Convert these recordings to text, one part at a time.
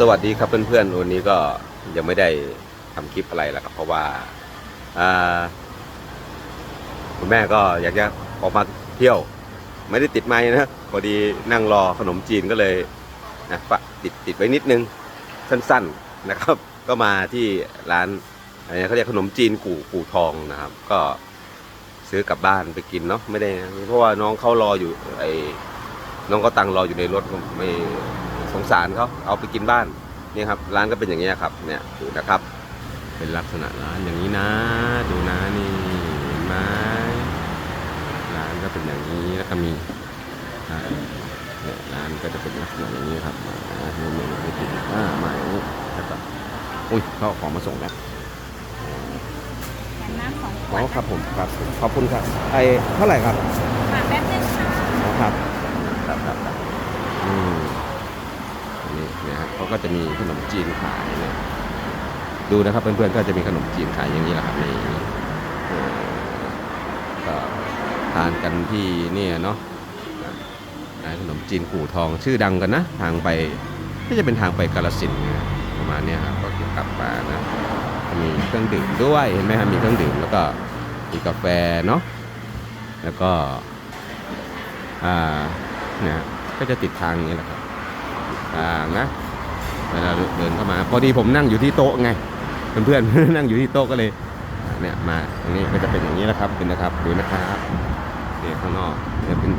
สวัสดีครับเพื่อนๆ วันนี้ก็ยังไม่ได้ทำคลิปอะไรแล้วครับ เพราะว่าคุณแม่ก็อยากจะออกมาเที่ยว ไม่ได้ติดไม้นะพอดีนั่งรอขนมจีนก็เลยนะฝาติดติดไว้นิดนึงสั้นๆนะครับ ก็มาที่ร้านอะไรเขาเรียกขนมจีนกู่กู่ทองนะครับ ก็ซื้อกลับบ้านไปกินเนาะไม่ได้ เพราะว่าน้องเขารออยู่ไอ้น้องก็ตังรออยู่ในรถไม่ สงสารเขาเอาไปกินบ้านนี่ครับร้านก็เป็นอย่างนี้ยครับเนี่ยดูนะครับ เป็นลักษณะร้านอย่างนี้นะ ดูนะนี่เห็นไหมร้านก็เป็นอย่างนี้แล้วก็มีอ่าเนี่ยร้านก็จะเป็นลักษณะอย่างนี้ครับมานี่เมนูที่กินอ่ามาอย่างนี้แล้วก็อุ้ยเขาเอาของมาส่งแล้วน้ำสองขอ๋วอดครับผมครับขอบคุณครับไอเท่าไหร่ครับค่ะแป๊บนึงค่ะ อ๋อครับครับครับครับอืม นี่นะฮะเขาก็จะมีขนมจีนขายเนี่ยดูนะครับเพื่อนๆก็จะมีขนมจีนขายอย่างนี้แหละครับนี่ก็ทานกันที่เนี่ยเนาะขนมจีนกู่ทองชื่อดังกันนะ ทางไปน่จะเป็นทางไปกาลสินนะประมาณนี้ครับก็เกี่ยวกลับมานะมีเครื่องดื่มด้วยเห็นไหมครับมีเครื่องดื่มแล้วก็มีกาแฟเนาะแล้วก็อ่าเนี่ยก็จะติดทางอย่างนี้แหละครับ ตานะเวลาเดินเข้ามา พอดีผมนั่งอยู่ที่โต๊ะไง เพื่อนๆนั่งอยู่ที่โต๊ะก็เลยเนี่ยมาตรงนี้ก็จะเป็นอย่างนี้แหละครับเป็นนะครับดูนะครับเนี่ยข้างนอกเนี่ยเป็น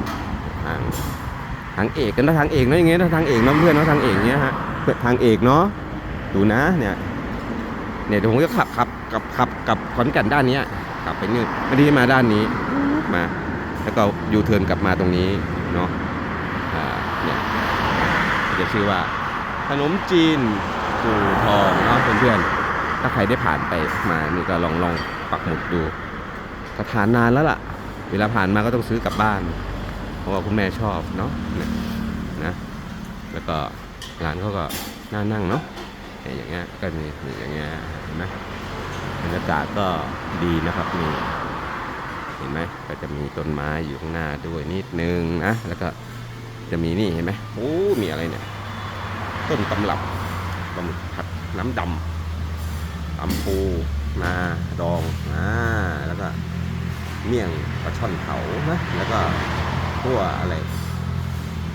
ทางทางเอกกันนะทางเอกนะอย่างเงี้ยนะทางเอกนะเพื่อนนะทางเอกเนี้ยฮะเพื่อนทางเอกเนาะดูนะเนี่ยเนี่ยเดี๋ยวผมจะขับขับกับขับกับขอนแก่นด้านเนี้ยขับไปนี่ไม่ได้มาด้านนี้มา แล้วก็ยูเทิร์นกลับมาตรงนี้เนาะ จะชื่อว่า ขนมจีนกูทองเนาะเพื่อนๆ ถ้าใครได้ผ่านไปมานี่ก็ลองลองปักหมุดดูก็ทานนานแล้วล่ะ เวลาผ่านมาก็ต้องซื้อกลับบ้าน เพราะว่าคุณแม่ชอบเนาะนะ แล้วก็ร้านเขาก็น่านั่งเนาะอย่างเงี้ยก็มีอย่างเงี้ยเห็นไหมบรรยากาศก็ดีนะครับนี่เห็นไหมก็จะมีต้นไม้อยู่ข้างหน้าด้วยนิดนึงนะแล้วก็ จะมีนี่เห็นไหมโอ้มีอะไรเนี่ย ต้นตำรับปลาหมึกผัดน้ำดำตำปูนาดองอ่าแล้วก็เมี่ยงปลาช่อนเผานะแล้วก็พวอะไร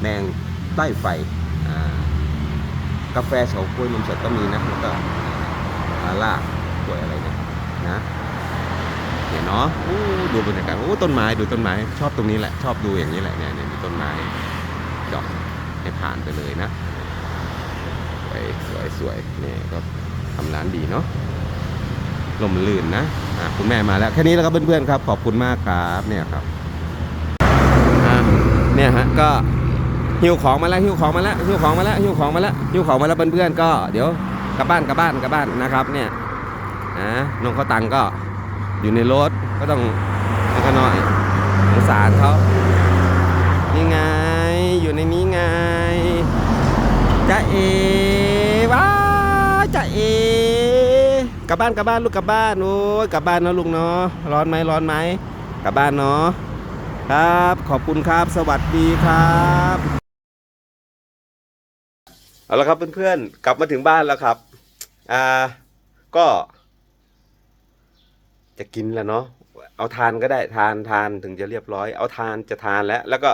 แมงใต้ไฟอ่ากาแฟเฉาก๊วยนมสดก็มีนะแล้วก็อาล่ากล้วยอะไรเนี่ยนะเห็นเนาะดูบรรยากาศโอ้ต้นไม้ดูต้นไม้ชอบตรงนี้แหละ ชอบดูอย่างนี้แหละเนี่ยมีต้นไม้ จาะให้ผ่านไปเลยนะสวยสวยสวยนี่ก็ทำร้านดีเนาะลมลื่นนะะคุณแม่มาแล้วแค่นี้แล้วครับเพื่อนๆครับ ขอบคุณมากครับเนี่ยครับเนี่ยฮะก็หิ้วของมาแล้วหิ้วของมาแล้วหิ้วของมาแล้วหิ้วของมาแล้วหิ้วของมาแล้วเพื่อนๆก็เดี๋ยวกลับบ้านกลับบ้านกลับบ้านนะครับ เนี่ยนะน้องเขาตังก็อยู่ในรถก็ต้องแล้วก็น้อยสงสารเขานี่ไงอยู่ในนี้ไง จะเอว้าจะเอ กลับบ้านกลับบ้านลูกกลับบ้านโอ้ยกลับบ้านนะลุงเนาะร้อนไหมร้อนไหมกลับบ้านเนาะครับ ขอบคุณครับ สวัสดีครับเอาละครับเพื่อนๆกลับมาถึงบ้านแล้วครับอ่าก็ จะกินแล้วเนาะเอาทานก็ได้ทานทานถึงจะเรียบร้อย เอาทานจะทานแล้ว แล้วก็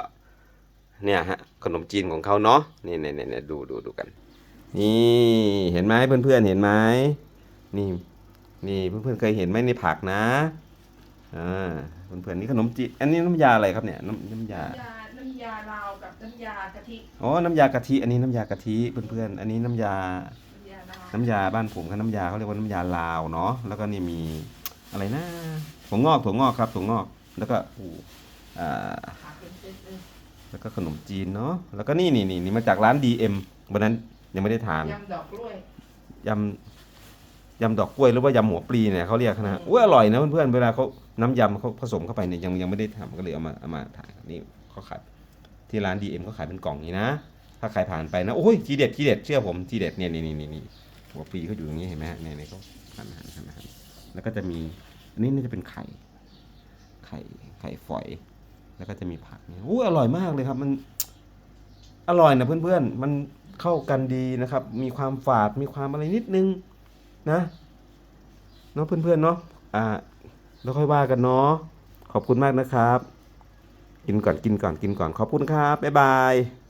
เนี่ยฮะขนมจีนของเขาเนาะนี่เนี่ยเนี่ยดูดูดูกัน นี่เห็นไหมเพื่อนๆเห็นไหม นี่นี่เพื่อนๆเคยเห็นไหมในผักนะอ่าเพื่อนๆนี่ขนมจีนอันนี้น้ำยาอะไรครับเนี่ยน้ำน้ำยา น้ำยา น้ำยาลาวกับน้ำยากะทิ อ๋อ น้ำยากะทิ อันนี้น้ำยากะทิเพื่อนๆ อันนี้น้ำยา น้ำยาลาวน้ำยาบ้านผมกับน้ำยาเขาเรียกว่าน้ำยาลาวเนาะ แล้วก็นี่มีอะไรนะ ถั่วงอก ถั่วงอกครับ ถั่วงอก แล้วก็อู้อ่า ผักเป็นเซตเลยแล้วก็ขนมจีนเนาะ แล้วก็นี่นี่นี่นี่มาจากร้าน DM วันนั้นยังไม่ได้ทานยำดอกกล้วยยำ ยำดอกกล้วยหรือว่ายำหัวปลีเนี่ยเขาเรียกนะฮะอุ้ยอร่อยนะเพื่อนๆเวลาเขาน้ำยำเขาผสมเข้าไปเนี่ยยังยังไม่ได้ทำก็เลยเอามาเอามาถ่ายนี่เขาขายที่ร้าน DM เขาขายเป็นกล่องนี้นะ ถ้าใครผ่านไปนะโอ้ยทีเด็ดทีเด็ดเชื่อผมทีเด็ดเนี่ยนี่นี่นี่นี่หัวปลีเขาอยู่อย่างนี้เห็นไหมฮะเนี่ยเนี่ยเขาหั่นหั่นหั่นหั่นแล้วก็จะมีอันนี้น่าจะเป็นไข่ ไข่ไข่ฝอย แล้วก็จะมีผักเนี่ยอู้อร่อยมากเลยครับมันอร่อยนะเพื่อนๆมันเข้ากันดีนะครับ มีความฝาดมีความอะไรนิดนึง นะเนาะเพื่อนๆเนาะอ่าแล้วค่อยว่ากันเนาะขอบคุณมากนะครับ กินก่อนกินก่อนกินก่อนขอบคุณครับบ๊ายบาย